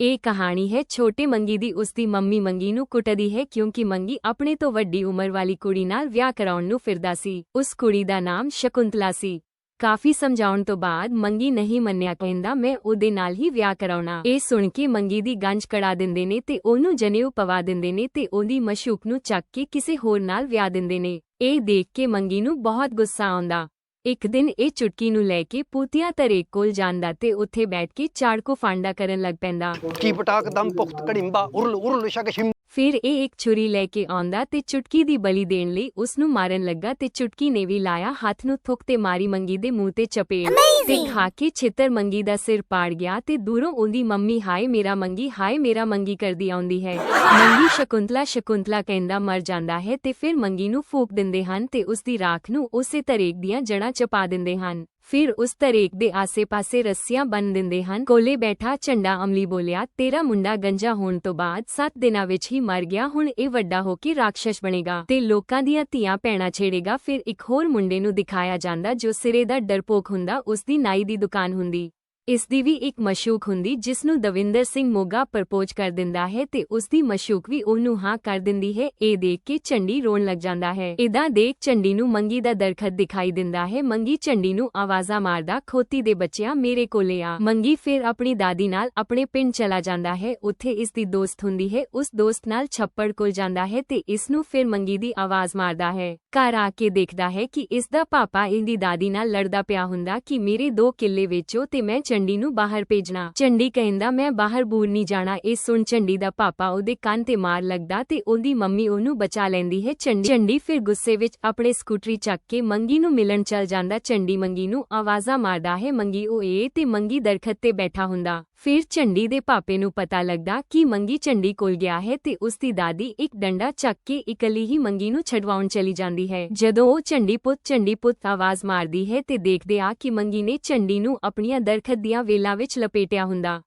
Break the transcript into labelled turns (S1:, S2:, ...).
S1: ਇਹ ਕਹਾਣੀ ਹੈ, ਛੋਟੇ ਮੰਗੀ ਦੀ, ਉਸ ਦੀ ਮੰਮੀ ਮੰਗੀ ਨੂੰ ਕੁੱਟਦੀ ਹੈ, ਕਿਉਂਕਿ ਮੰਗੀ ਆਪਣੇ ਤੋਂ ਵੱਡੀ ਉਮਰ ਵਾਲੀ ਕੁੜੀ ਨਾਲ ਵਿਆਹ ਕਰਾਉਣ ਨੂੰ ਫਿਰਦਾ ਸੀ। ਉਸ ਕੁੜੀ ਦਾ ਨਾਮ ਸ਼ਕੁੰਤਲਾ ਸੀ। ਕਾਫੀ ਸਮਝਾਉਣ ਤੋਂ ਬਾਅਦ ਮੰਗੀ ਨਹੀਂ ਮੰਨਿਆ, ਕਹਿੰਦਾ, ਮੈਂ ਉਹਦੇ ਨਾਲ ਹੀ ਵਿਆਹ ਕਰਾਉਣਾ। ਇਹ ਸੁਣ ਕੇ ਮੰਗੀ ਦੀ ਗੰਜ ਕੜਾ ਦਿੰਦੇ ਨੇ ਤੇ ਉਹਨੂੰ ਜਨੇਊ ਪਵਾ ਦਿੰਦੇ ਨੇ ਤੇ ਉਹਦੀ ਮਸ਼ੂਕ ਨੂੰ ਚੱਕ ਕੇ ਕਿਸੇ ਹੋਰ ਨਾਲ ਵਿਆਹ ਦਿੰਦੇ ਨੇ। ਇਹ ਦੇਖ ਕੇ ਮੰਗੀ ਨੂੰ ਬਹੁਤ ਗੁੱਸਾ ਆਉਂਦਾ। ਇੱਕ ਦਿਨ ਇਹ ਚੁਟਕੀ ਨੂੰ ਲੈ ਕੇ ਪੂਤੀਆ ਤਰੇ ਕੋਲ ਜਾਂਦਾ ਤੇ ਉੱਥੇ ਬੈਠ ਕੇ ਚਾੜਕੋ ਫਾਂਡਾ ਕਰਨ ਲੱਗ ਪੈਂਦਾ।
S2: ਕੀ ਪਟਾਕ ਦਮ ਪੁਖਤ ਕੜਿੰਬਾ ਉਰਲ ਉਰਲ ਸ਼ਕ ਸ਼ਿਮ
S1: ਫਿਰ ਇਹ ਇੱਕ ਛੁਰੀ ਲੈ ਕੇ ਆਉਂਦਾ ਤੇ ਚੁਟਕੀ ਦੀ ਬਲੀ ਦੇਣ ਲਈ ਉਸ ਨੂੰ ਮਾਰਨ ਲੱਗਾ ਤੇ ਚੁਟਕੀ ਨੇ ਵੀ ਲਾਇਆ ਹੱਥ ਨੂੰ ਥੁੱਕ ਤੇ ਮਾਰੀ ਮੰਗੀ ਦੇ ਮੂੰਹ ਤੇ ਚਪੇੜ ਤੇ ਖਾ ਕੇ ਛਿੱਤਰ ਮੰਗੀ ਦਾ ਸਿਰ ਪਾੜ ਗਿਆ ਤੇ ਦੂਰੋਂ ਉਹਦੀ ਮੰਮੀ ਹਾਏ ਮੇਰਾ ਮੰਗੀ ਹਾਏ ਮੇਰਾ ਮੰਗੀ ਕਰਦੀ ਆਉਂਦੀ ਹੈ। ਮੰਗੀ ਸ਼ਕੁੰਤਲਾ ਸ਼ਕੁੰਤਲਾ ਕਹਿੰਦਾ ਮਰ ਜਾਂਦਾ ਹੈ ਤੇ ਫਿਰ ਮੰਗੀ ਨੂੰ ਫੂਕ ਦਿੰਦੇ ਹਨ ਤੇ ਉਸ ਦੀ ਰਾਖ ਨੂੰ ਉਸੇ ਤਰੇਕ ਦੀਆਂ ਜੜ੍ਹਾਂ ਚਪਾ ਦਿੰਦੇ ਹਨ। ਫਿਰ ਉਸ ਤਰੇਕ ਦੇ ਆਸੇ-ਪਾਸੇ ਰੱਸੀਆਂ ਬੰਨ ਦਿੰਦੇ ਹਨ। ਕੋਲੇ ਬੈਠਾ ਝੰਡਾ ਅਮਲੀ ਬੋਲਿਆ, ਤੇਰਾ ਮੁੰਡਾ ਗੰਜਾ ਹੋਣ ਤੋਂ ਬਾਅਦ 7 ਦਿਨਾਂ ਵਿੱਚ ਹੀ ਮਰ ਗਿਆ, ਹੁਣ ਇਹ ਵੱਡਾ ਹੋ ਕੇ ਰਾਖਸ਼ ਬਣੇਗਾ। ਤੇ ਲੋਕਾਂ ਦੀਆਂ ਧੀਆਂ ਪੈਣਾ ਛੇੜੇਗਾ, ਫਿਰ ਇੱਕ ਹੋਰ ਮੁੰਡੇ ਨੂੰ ਦਿਖਾਇਆ ਜਾਂਦਾ ਜੋ ਸਿਰੇ ਦਾ ਡਰਪੋਕ ਹੁੰਦਾ, ਉਸ ਦੀ ਨਾਈ ਦੀ ਦੁਕਾਨ ਹੁੰਦੀ। ਇਸ ਦੀ ਵੀ ਇੱਕ ਮਸ਼ੂਕ ਹੁੰਦੀ ਜਿਸ ਨੂੰ ਦਵਿੰਦਰ ਸਿੰਘ ਮੋਗਾ ਪ੍ਰਪੋਜ਼ ਕਰ ਦਿੰਦਾ ਹੈ ਤੇ ਉਸ ਦੀ ਮਸ਼ੂਕ ਵੀ ਉਹਨੂੰ ਹਾਂ ਕਰ ਦਿੰਦੀ ਹੈ। ਇਹ ਦੇਖ ਕੇ ਚੰਡੀ ਰੋਣ ਲੱਗ ਜਾਂਦਾ ਹੈ। ਇਦਾਂ ਦੇਖ ਚੰਡੀ ਨੂੰ ਮੰਗੀ ਦਾ ਦਰਖਤ ਦਿਖਾਈ ਦਿੰਦਾ ਹੈ। ਮੰਗੀ ਚੰਡੀ ਨੂੰ ਆਵਾਜ਼ਾਂ ਮਾਰਦਾ, ਖੋਤੀ ਦੇ ਬੱਚਿਆਂ, ਮੇਰੇ ਕੋਲੇ ਆ। ਮੰਗੀ ਫਿਰ ਆਪਣੀ ਦਾਦੀ ਨਾਲ ਆਪਣੇ ਪਿੰਡ ਚਲਾ ਜਾਂਦਾ ਹੈ। ਉੱਥੇ ਇਸ ਦੀ ਦੋਸਤ ਹੁੰਦੀ ਹੈ। ਉਸ ਦੋਸਤ ਨਾਲ ਛੱਪੜ ਕੋਲ ਜਾਂਦਾ ਹੈ ਤੇ ਇਸ ਨੂੰ ਫਿਰ ਮੰਗੀ ਦੀ ਆਵਾਜ਼ ਮਾਰਦਾ ਹੈ। ਘਰ ਆ ਕੇ ਦੇਖਦਾ ਹੈ ਕਿ ਇਸ ਦਾ ਪਾਪਾ ਇਹਦੀ ਦਾਦੀ ਨਾਲ ਲੜਦਾ ਪਿਆ ਹੁੰਦਾ ਕਿ ਮੇਰੇ ਦੋ ਕਿੱਲੇ ਵੇਚੋ ਤੇ ਮੈਂ ਚੰਡੀ ਨੂੰ ਬਾਹਰ ਭੇਜਣਾ। ਚੰਡੀ ਕਹਿੰਦਾ, ਮੈਂ ਬਾਹਰ ਬੂਰ ਨਹੀਂ ਜਾਣਾ। ਇਹ ਸੁਣ ਚੰਡੀ ਦਾ ਪਾਪਾ ਉਹਦੇ ਕੰਨ ਤੇ ਮਾਰ ਲੱਗਦਾ ਤੇ ਉਹਦੀ ਮੰਮੀ ਉਹਨੂੰ ਬਚਾ ਲੈਂਦੀ ਹੈ। ਚੰਡੀ ਚੰਡੀ ਫਿਰ ਗੁੱਸੇ ਵਿੱਚ ਆਪਣੇ ਸਕੂਟਰੀ ਚੱਕ ਕੇ ਮੰਗੀ ਨੂੰ ਮਿਲਣ ਚੱਲ ਜਾਂਦਾ। ਚੰਡੀ ਮੰਗੀ ਨੂੰ ਆਵਾਜ਼ਾਂ ਮਾਰਦਾ ਹੈ, ਮੰਗੀ ਉਹ ਇਹ ਤੇ ਮੰਗੀ ਦਰਖਤ ਤੇ ਬੈਠਾ ਹੁੰਦਾ। ਫਿਰ ਚੰਡੀ ਦੇ ਪਾਪੇ ਨੂੰ ਪਤਾ ਲੱਗਦਾ ਕਿ ਮੰਗੀ ਚੰਡੀ ਕੋਲ ਗਿਆ ਹੈ ਤੇ ਉਸ ਦੀ ਦਾਦੀ ਇੱਕ ਡੰਡਾ ਚੱਕ ਕੇ ਇਕੱਲੀ ਹੀ ਮੰਗੀ ਨੂੰ ਛਡਵਾਉਣ ਚਲੀ ਜਾਂਦੀ ਹੈ। ਜਦੋਂ ਉਹ ਚੰਡੀ ਪੁੱਤ ਚੰਡੀ ਪੁੱਤ ਆਵਾਜ਼ ਮਾਰਦੀ ਹੈ ਤੇ ਦੇਖਦੇ ਆ ਕਿ ਮੰਗੀ ਨੇ ਚੰਡੀ ਨੂੰ ਆਪਣੀਆਂ ਦਰਖਤ ਦੀਆਂ ਵੇਲਾਂ ਵਿੱਚ ਲਪੇਟਿਆ ਹੁੰਦਾ।